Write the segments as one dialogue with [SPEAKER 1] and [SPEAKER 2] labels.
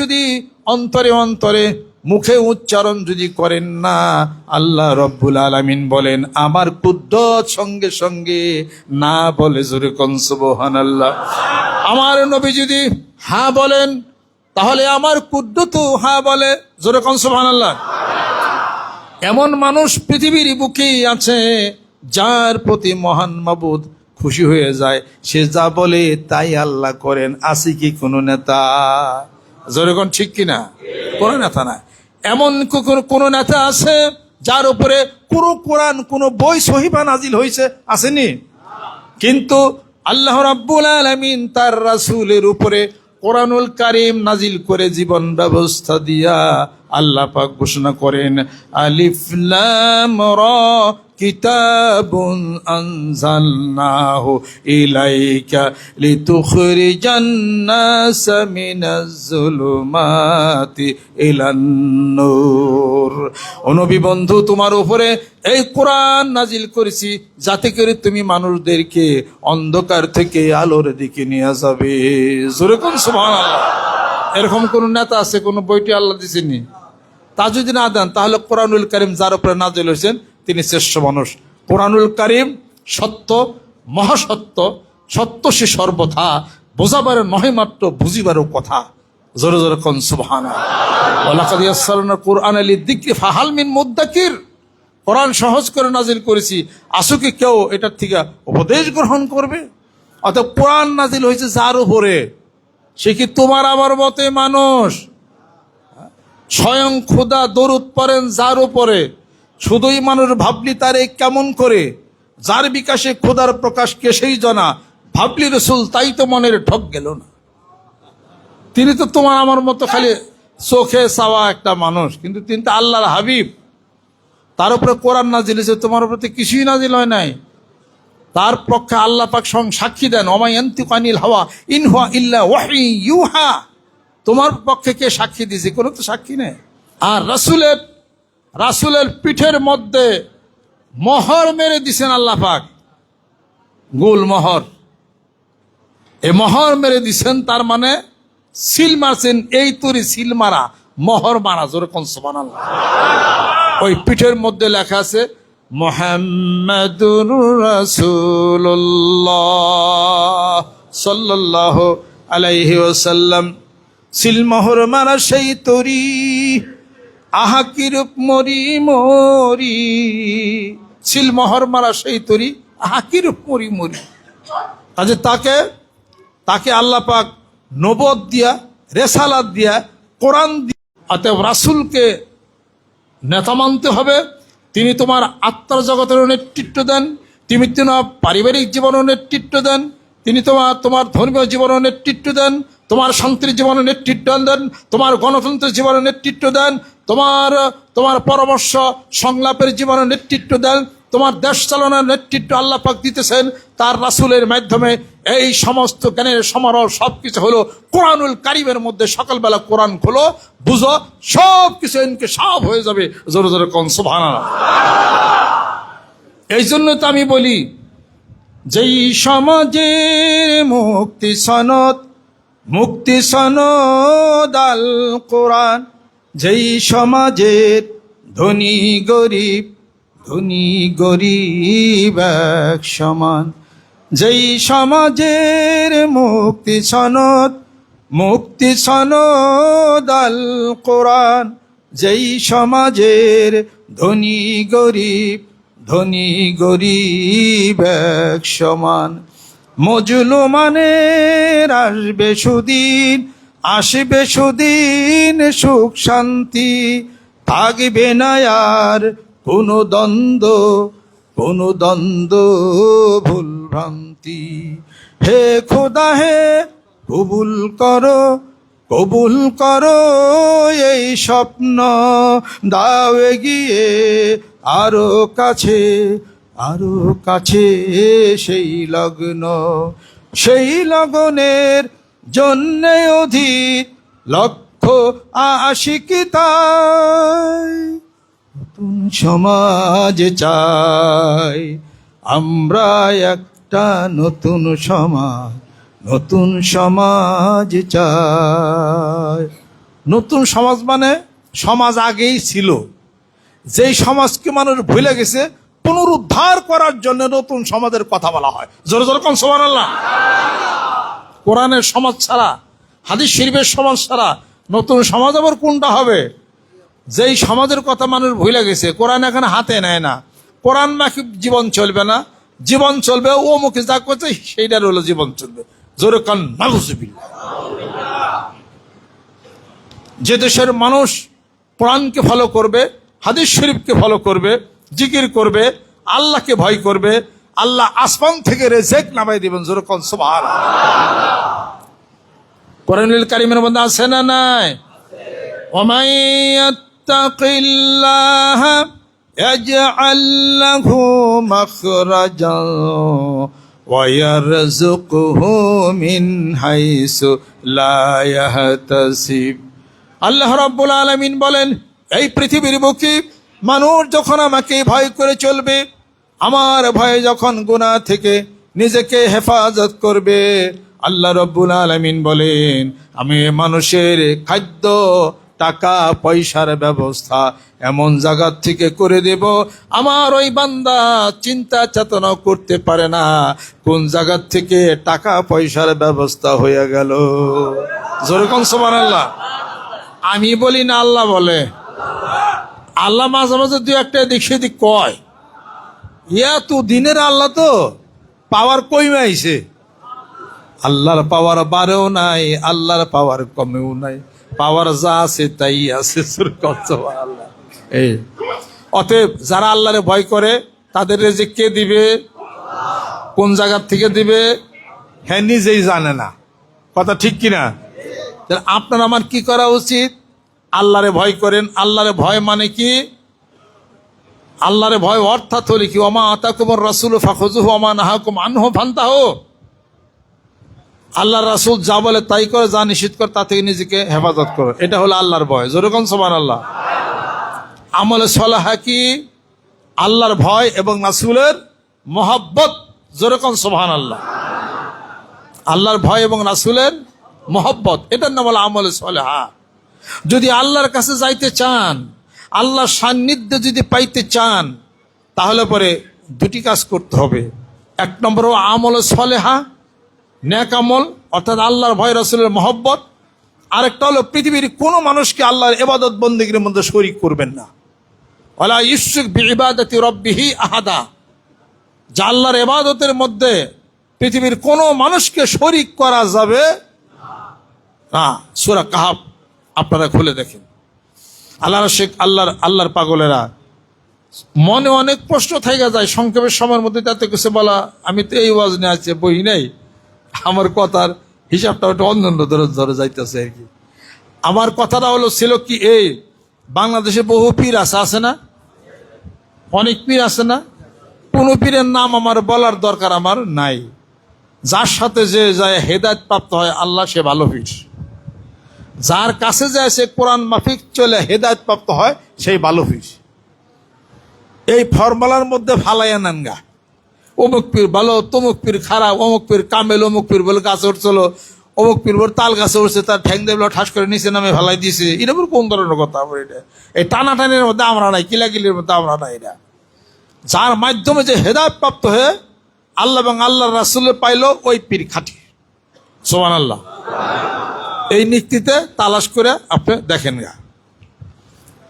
[SPEAKER 1] যদি অন্তরে অন্তরে মুখে উচ্চারণ যদি করেন না, আল্লাহ রব্বুল আলামিন বলেন, আমার কুদ্দত সঙ্গে সঙ্গে না বলে জোরে কনসবহান আল্লাহ আমার নবী যদি হ্যাঁ বলেন, তাহলে আমার কুদ্দত হ্যাঁ বলে জোরে কনসবহান আল্লাহ এমন মানুষ পৃথিবীর বুকেই আছে, যার প্রতি মহান মাবুদ খুশি হয়ে যায়, সে যা বলে তাই আল্লাহ করেন আছে কি কোনো নেতা? যেরকম ঠিক কিনা? কোনো নেতা না এমন কোনো- নেতা আছে যার উপরে কোনো কোরআন, কোনো বই সহিবা নাজিল হয়েছে আসেনি? কিন্তু আল্লাহ রাব্বুল আলামিন তার রাসুলের উপরে কোরআনুল কারীম নাজিল করে জীবন ব্যবস্থা দিয়া আল্লাহ পাক ঘোষণা করেন, আলিফ লাম রা কিতাবুন আনজালনাহু ইলাইকা লিতুখরিজান নাস মিনাজ যুলুমাতি ইলান নূর নবী বন্ধু, তোমার উপরে এই কোরআন নাজিল করেছি, যাতে করে তুমি মানুষদেরকে অন্ধকার থেকে আলোর দিকে নিয়ে যাবে। যেরকম সুবহানাল্লাহ। এরকম কোন নেতা আছে, কোন বইটি আল্লাহ দিছেনি তা যদি না দেন, তাহলে কোরআনুল করিম যার উপরে নাজিল হয়েছেন তিনি শ্রেষ্ঠ মানুষ। কোরআনুল করিম সত্য, মহাসত্য, সত্য সে সর্বথা, বোঝাবার নহে মাত্র বুঝিবারও কথা। জোরে জোরে কন সুবহানা কোরআন আলী দিক্রি ফাহাল মিন মুদ্দাকির। কোরআন সহজ করে নাজিল করেছি, আসো কি কেউ এটার থেকে উপদেশ গ্রহণ করবে? অর্থাৎ কোরআন নাজিল হয়েছে যার উপরে। সে কি তোমার আমার মতে মানুষ? স্বয়ং খোদা দরুদ পড়েন যার উপরে? শুধুই মানুষ ভাবলি তারে কেমন করে? যার বিকাশে খোদার প্রকাশ কে সেই জনা, ভাবলি রসুল, তাই তো মনের ঠক গেল না। তিনি তো তোমার আমার মতো খালি চোখে চাওয়া একটা মানুষ, কিন্তু তিনি তো আল্লাহর হাবিব। তার উপরে কোরআন নাজিল হয়েছে, তোমার প্রতি কিছুই নাজিল হয় নাই। তার পক্ষে আল্লাহ পাক সং সাক্ষী দেন অমায়ন্তিক আনিল হাওয়া ইনহুয়া ইল্লা ওয়াহি ইউহা। তোমার পক্ষে কে সাক্ষী দিয়েছে? কোনো তো সাক্ষী নেই। আর রাসুলের রাসুলের পিঠের মধ্যে মহর মেরে দিছেন আল্লাহ পাক। গোল মহর। এ মহর মেরে দিছেন তার মানে সিল মারছেন, এই তরি সিল মারা, মহর মারা, জোরে আল্লাহ ওই পিঠের মধ্যে লেখা আছে, মোহাম্মদুর রাসূলুল্লাহ সাল্লাল্লাহ আলাইহি ওয়াসাল্লাম। সিলমোহর মারা সেই তরি আহা কিরূপ মরি মরি। সিলমোহর মারা সেই তরি, আহা কিরূপ মরি মরি। কাজে তাকে তাকে আল্লাহ পাক নবদ দিয়া, রেসালাত দিয়া, কোরআন দিয়া, অতএব রাসূলকে নেতা মানতে হবে। তিনি তোমার আত্মার জগতের নেতৃত্ব দেন। তিনি তোমার পারিবারিক জীবনের নেতৃত্ব দেন। তিনি তোমার তোমার ধর্মীয় জীবনের নেতৃত্ব দেন। তোমার শান্তির জীবনের নেতৃত্ব দেন, তোমার গণতন্ত্রের জীবনের নেতৃত্ব দেন, তোমার তোমার পরামর্শ সংলাপের জীবনের নেতৃত্ব দেন, তোমার দেশ চালনার নেতৃত্ব আল্লাহ পাক দিতেছেন, তার রাসূলের মাধ্যমে এই সমস্ত জ্ঞানের সমারোহ সব কিছু হলো কোরআনুল কারিমের মধ্যে। সকালবেলা কোরআন খোলো, বুঝো সব কিছু এনকে সব হয়ে যাবে। জোরে জোরে কন সুবহানাল্লাহ। এই জন্য তো আমি বলি, যেই সমাজের মুক্তি সনদ মুক্তি সনদ আল কোরআন। যেই সমাজের ধনী গরিব ধনী গরিব এক সমান। যেই সমাজের মুক্তি সনদ মুক্তি সনদ আল কোরআন। যেই সমাজের ধনী গরিব ধনী গরিব এক সমান। মজলুমানের আসবে সুদিন আসবে সুদিন সুখ শান্তি। থাকবে না আর কোনো দ্বন্দ্ব কোনো দ্বন্দ্ব ভুল ভ্রান্তি হে খোদা, হে কবুল করো কবুল করো এই স্বপ্ন। দাও গিয়ে আরও কাছে আরও কাছে সেই লগ্ন, সেই লগনের জন্যে অধিক লক্ষ আশিকি তাই নতুন সমাজ চাই। আমরা একটা নতুন সমাজ নতুন সমাজ চাই। নতুন সমাজ মানে সমাজ আগেই ছিল। যেই সমাজকে মানুষ ভুলে গেছে পুনরুদ্ধার করার জন্য নতুন সমাজের কথা বলা হয়। জোরে জোরে কোন সমান আল্লাহ? কোরআনের সমাজ ছাড়া, হাদিস শরীফের সমাজ ছাড়া নতুন সমাজ আবার কোনটা হবে? যেই সমাজের কথা মানুষ ভুলে গেছে, কোরআন এখানে হাতে নেয় না। কোরআন মাখি জীবন চলবে না? জীবন চলবে, ও মুখে যা করছে, সেইটার হলো জীবন চলবে। জোরে কান যে দেশের মানুষ কোরআনকে ফলো করবে, হাদিস শরীফকে ফলো করবে জিকির করবে আল্লাহকে ভয় করবে আল্লাহ আসমান থেকে রেজেক নামাই দিবেন যেরকম সুবহান কোরআনুল কারিমের মধ্যে আছে না নাই ومن يتق الله يجعل له مخرجا ويرزقه من حيث لا يحتسب আল্লাহ রাব্বুল আলামিন বলেন এই পৃথিবীর বুকে মানুষ যখন আমাকে ভয় করে চলবে, আমার ভয়ে যখন গুনাহ থেকে নিজেকে হেফাজত করবে, আল্লাহ রব্বুল আলামিন বলেন, আমি মানুষের খাদ্য, টাকা, পয়সার ব্যবস্থা এমন জায়গার থেকে করে দেব, আমার ওই বান্দা চিন্তা চেতনা করতে পারে না, কোন জায়গার থেকে টাকা, পয়সার ব্যবস্থা হয়ে গেল। যেরকম সমান আল্লাহ আমি বলি না, আল্লাহ বলে। আল্লাহ মাঝে মাঝে দু একটা এদিক সেদিক কয়। ইয়া তো দিনের আল্লাহ তো পাওয়ার কইমে আইছে। আল্লাহর পাওয়ার বাড়েও নাই, আল্লাহর পাওয়ার কমেও নাই। পাওয়ার যা আছে তাই আছে এই। অতএব যারা আল্লাহরে ভয় করে, তাদের যে কে দিবে? কোন জায়গার থেকে দিবে? হ্যাঁ নিজেই জানে না। কথা ঠিক কিনা? আপনার আমার কি করা উচিত? আল্লাহরে ভয় করেন, আল্লাহরে ভয় মানে কি? আল্লাহরে ভয় অর্থাৎ হলে কি, ওমা আতাকুমর রাসুল ফাখুজুহু ওমা নাহাকুম আনহু ফান্তাহ। আল্লাহ রাসুল যা বলে তাই করে, যা নিষিদ্ধ করে, তা থেকে নিজেকে হেফাজত করো। এটা হলো আল্লাহর ভয়। যেরকম সমান আল্লাহ আমলে সলাহা কি? আল্লাহর ভয় এবং রাসুলের মহব্বত। যেরকম সোহান আল্লাহ আল্লাহর ভয় এবং রাসুলের মহব্বত। এটার নাম হলো আমলে সলেহা। যদি আল্লাহর কাছে যাইতে চান, আল্লাহর সান্নিধ্য যদি পাইতে চান, তাহলে পরে দুটি কাজ করতে হবে। এক নম্বর আমল সলেহা ন্যাক আমল, অর্থাৎ আল্লাহর ভয়, রসুলের মহব্বত। আরেকটা হলো পৃথিবীর কোনো মানুষকে আল্লাহর এবাদত বন্দীগীর মধ্যে শরিক করবেন না। ওলা ইসুক ইবাদতি রব্বিহি আহাদা। যা আল্লাহর এবাদতের মধ্যে পৃথিবীর কোনো মানুষকে শরিক করা যাবে না। সুরা কাহাব আপনারা খুলে দেখেন। আল্লাহর শেখ, আল্লাহর আল্লাহর পাগলেরা। মনে অনেক প্রশ্ন থেকে যায়, সংক্ষেপের সময়ের মধ্যে তাতে কিছু বলা, আমি তো এই ওয়াজ নিয়ে আছে বই নেই। আমার কথার হিসাবটা ওটা অন্য অন্য ধরে ধরে যাইতেছে আর কি। আমার কথাটা হলো, ছিল কি এই, বাংলাদেশে বহু পীর আছে আছে না? অনেক পীর আছে না? কোন পীরের নাম আমার বলার দরকার আমার নাই। যার সাথে যে যায় হেদায়ত প্রাপ্ত হয়, আল্লাহ সে ভালো পীর। যার কাছে যায় সে কোরআন মাফিক চলে হেদায়ত প্রাপ্ত হয়, সেই পীর এই ফর্মুলার মধ্যে ফালাইয়া নেন গা। অমুক পীর ভালো, তমুক পীর খারাপ, অমুক পীর কামেল, অমুক পীর বলে গাছ উঠছিল, অমুক পীর বলে তাল গাছে উঠছে, তার ঠ্যাং দেবলো ঠাস করে নিচে নামে ফেলাই দিছে। এটা বলে কোন ধরনের কথা আমার এটা? এই টানাটানির মধ্যে আমরা নাই, কিলাকিলির মধ্যে আমরা নাই এটা। যার মাধ্যমে যে হেদায়ত প্রাপ্ত হয়ে আল্লাহ এবং আল্লাহ রাসুলে পাইলো ওই পীর খাটি। সোমান আল্লাহ এই নীতিতে তালাশ করে আপনি দেখেন গা।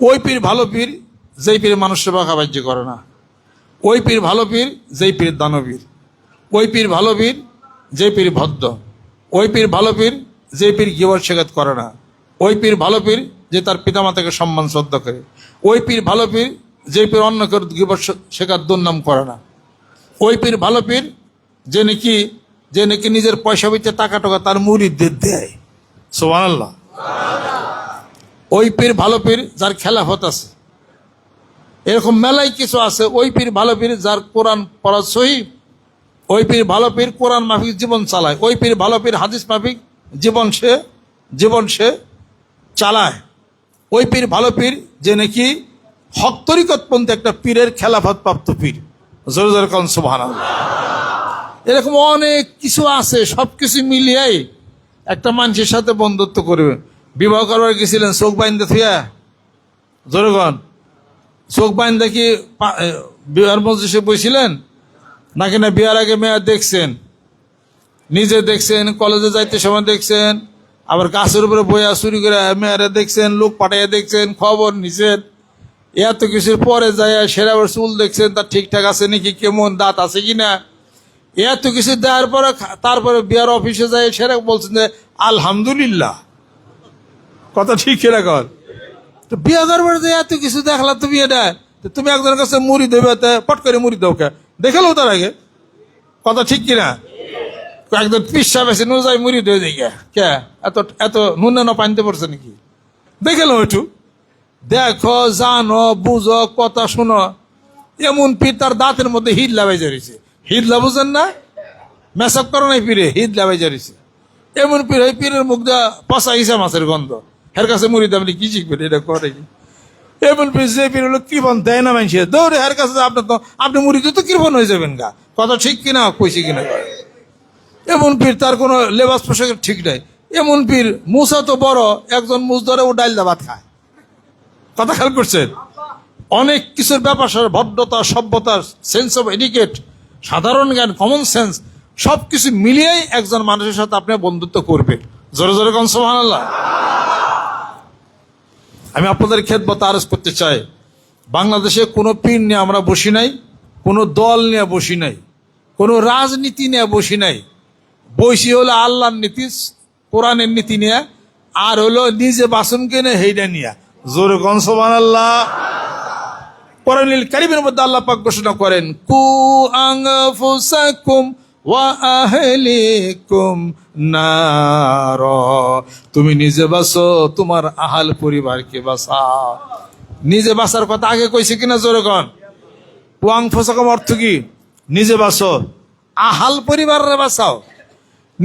[SPEAKER 1] ওই পীর ভালো পীর, যেই পীর মানুষ সেবা কাবাজ্য করে না। ওই পীর ভালো পীর, যেই পীর দানবীর। ওই পীর ভালো পীর, যেই পীর ভদ্র। ওই পীর ভালো পীর, যেই পীর গিবর শেখাত করে না। ওই পীর ভালো পীর, যে তার পিতামাতাকে সম্মান শ্রদ্ধা করে। ওই পীর ভালো পীর যে পীর অন্য কেউ গিবর শেখার দুর্নাম করে না। ওই পীর ভালো পীর, যে নাকি যে নাকি নিজের পয়সা বিতে টাকা টাকা তার মুড়িদের দেয়। সোহান আল্লাহ ওই পীর ভালো পীর যার খেলাফত আছে। এরকম মেলাই কিছু আছে, ওই পীর ভালো পীর যার কোরআন পড়া সহি, ওই পীর ভালো পীর কোরআন মাফিক জীবন চালায়, ওই পীর ভালো পীর হাদিস মাফিক জীবন সে জীবন সে চালায়। ওই পীর ভালো পীর যে নাকি হক তরিকতপন্থী একটা পীরের খেলাফত প্রাপ্ত পীর। জোর জোর কন সুবহান এরকম অনেক কিছু আছে সব কিছু একটা মানুষের সাথে বন্ধুত্ব করবে। বিবাহ করবার গেছিলেন চোখ বাইন্দে থুয়া? জোরগণ চোখ বাইন্দে কি বিবাহের মজলিসে বইছিলেন নাকি না বিয়ার আগে মেয়ার দেখছেন? নিজে দেখছেন, কলেজে যাইতে সময় দেখছেন, আবার গাছের উপরে বইয়া চুরি করে মেয়ারে দেখছেন, লোক পাঠাইয়া দেখছেন, খবর নিছেন। এত কিছুর পরে যায় সেরা আবার চুল দেখছেন তার ঠিকঠাক আছে নাকি? কেমন দাঁত আছে কিনা? এত কিছু দেওয়ার পরে তারপরে বিয়ার অফিসে যায় সেরা বলছেন যে, আলহামদুলিল্লাহ। কথা ঠিক কর? তো বিয়ে করবার যে এত কিছু দেখলা তুমি এটা তুমি একজনের কাছে মুড়ি দেবে পট করে মুড়ি দাও কে? দেখেলো তার আগে। কথা ঠিক কিনা? একদম পিসা নুন যাই মুড়ি দিয়ে দিই কে? এত এত নুনে না পানিতে পড়ছে নাকি? দেখেলো একটু। দেখো, জানো, বুঝো, কথা শুনো। এমন পীর তার দাঁতের মধ্যে হিট লাগাই যারিছে হিটলা বুঝেন না? মেসক করো নাই পীরে লাগাই যারিছে এমন পীর এই পীরের মুখ দা পচা ইসা মাছের গন্ধ। হের কাছে মুড়ি দামনি কি শিখবেন? এটা করে কি? এমন পীর, যে পীর হলো কৃপন দেয় না মানুষের। দৌড়ে হের কাছে আপনি তো, আপনি মুড়ি তো কৃপন হয়ে যাবেন গা। কথা ঠিক কিনা, কইছি কিনা এমন পীর, তার কোনো লেবাস পোশাকের ঠিক নাই। এমন পীর, মুসা তো বড়, একজন মুস ধরে ও ডাইল দা ভাত খায়। কথা খেয়াল করছেন? অনেক কিছুর ব্যাপার ভদ্রতা, সভ্যতা সেন্স অফ এডিকেট সাধারণ জ্ঞান কমন সেন্স সব কিছু মিলিয়েই একজন মানুষের সাথে আপনি বন্ধুত্ব করবেন। জোরে জোরে কন আল্লাহ আমি আপনাদের খেদমত আরজ করতে চাই। বাংলাদেশে কোনো পিন নিয়ে আমরা বসি নাই, কোনো দল নিয়ে বসি নাই, কোনো রাজনীতি নিয়ে বসি নাই। বসি হলো আল্লাহর নীতি, কোরআনের নীতি নিয়ে, আর হলো নিজে বাসন কেনে হেইটা নিয়ে। জোরে কনসমান আল্লাহ কোরআনুল কারিমের মধ্যে আল্লাহ পাক ঘোষণা করেন, কু আনফুসাকুম ওয়া তুমি নিজে বাসো তোমার আহাল পরিবারকে বাঁচাও। নিজে বাঁচার কথা আগে কইছে কিনা জোরে কন? কুয়াং ফসাকম অর্থ কি? নিজে বাঁচো। আহাল পরিবারের বাঁচাও।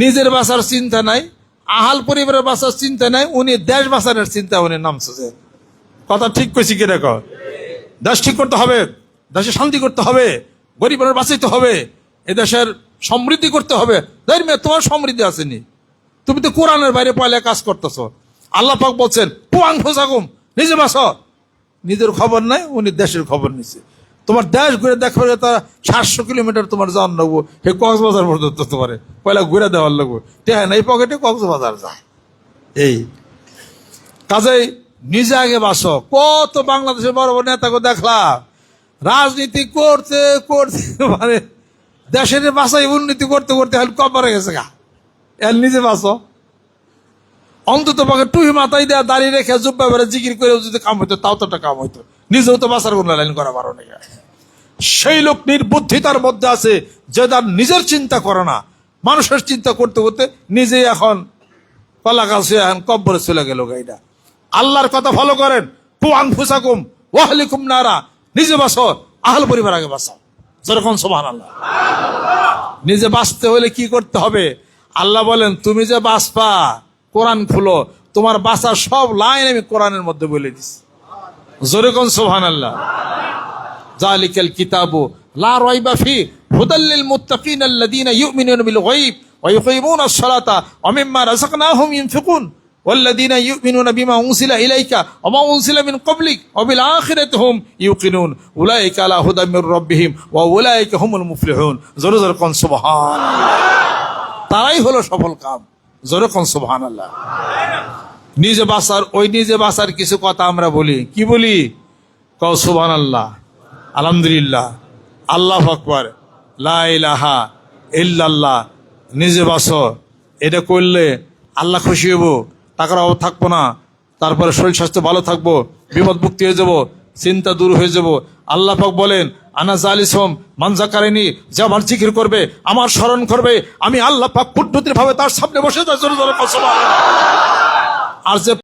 [SPEAKER 1] নিজের বাঁচার চিন্তা নাই, আহাল পরিবারের বাঁচার চিন্তা নাই, উনি দেশ বাঁচানোর চিন্তা উনি নামছে। কথা ঠিক কইছি কিনা কন? দেশ ঠিক করতে হবে, দেশে শান্তি করতে হবে গরিবের বাঁচাইতে হবে এ দেশের সমৃদ্ধি করতে হবে। ধর্মে তোমার সমৃদ্ধি আসেনি। তুমি তো কোরআনের বাইরে পয়লা কাজ করতেছ। আল্লাহ পাক বলছেন পুয়াং ফোসাকুম, নিজে বাঁচো। নিজের খবর নাই, উনি দেশের খবর নিছে। তোমার দেশ ঘুরে দেখবে তার সাতশো কিলোমিটার তোমার যাওয়ার লাগবো হে কক্সবাজার পর্যন্ত তোমারে পয়লা ঘুরে দেওয়ার লাগবো। টেহা নাই পকেটে, কক্সবাজার যায়। এই। কাজেই নিজে আগে বাসো কত বাংলাদেশের বড় বড় নেতাকে দেখলাম। রাজনীতি করতে করতে মানে দেশের বাসায় উন্নতি করতে করতে হল কপারে গেছে গা। এর নিজে বাসো অন্তত পক্ষে টুহি মাথায় দেওয়া দাঁড়িয়ে রেখে জুব্বা বেড়ে জিকির করে যদি কাম হইতো, তাও তো কাম হইতো। নিজেও তো বাসার কোন লাইন করা পারো না সেই লোক নির্বুদ্ধিতার মধ্যে আছে, যে তার নিজের চিন্তা করে না। মানুষের চিন্তা করতে করতে নিজেই এখন গাছ হয়ে এখন কব্বরে চলে গেল গাইটা আল্লাহর কথা ফলো করেন। কু আংফুসাকুম ওয়াহলিকুম নারা। নিজে বাসো, আহল পরিবার আগে বাঁচাও যেরকম সোহান আল্লাহ নিজে বাঁচতে হলে কি করতে হবে? আল্লাহ বলেন, তুমি যে বাঁচবা, কোরআন খুলো। তোমার বাঁচার সব লাইন আমি কোরআনের মধ্যে বলে দিছি। যেরকম সোহান আল্লাহ যা জালিকাল কিতাবু লা রাইবা ফি হুদাল্লিল মুত্তাকিন আল্লাযীনা ইউমিনুনা বিল গায়ব ওয়া ইউকিমুনা আস-সালাতা ওয়া মিম্মা রাযাকনাহুম ইউনফিকুন والذين يؤمنون بما أنزل إليك وما أنزل من قبلك وبالآخرة هم يوقنون أولئك على هدى من ربهم وأولئك هم المفلحون زر زر قن سبحان তারাই হলো সফল কাম জোরে কোন সুবহান আল্লাহ নিজে বাসার ওই নিজে বাসার কিছু কথা আমরা বলি কি বলি কও সুবহান আল্লাহ আলহামদুলিল্লাহ আল্লাহ আকবর লাহা ইল্লাল্লাহ নিজে বাসো এটা করলে আল্লাহ খুশি হবো টাকার অভাব থাকব না। তারপরে শরীর স্বাস্থ্য ভালো থাকব বিপদ মুক্তি হয়ে যাব, চিন্তা দূর হয়ে যাব। আল্লাহ পাক বলেন, আনা জালিসম মানজা কারেনি যে আমার জিকির করবে, আমার স্মরণ করবে। আমি আল্লাহ পাক কুট্টুতির ভাবে তার সামনে বসে কসম। আর যে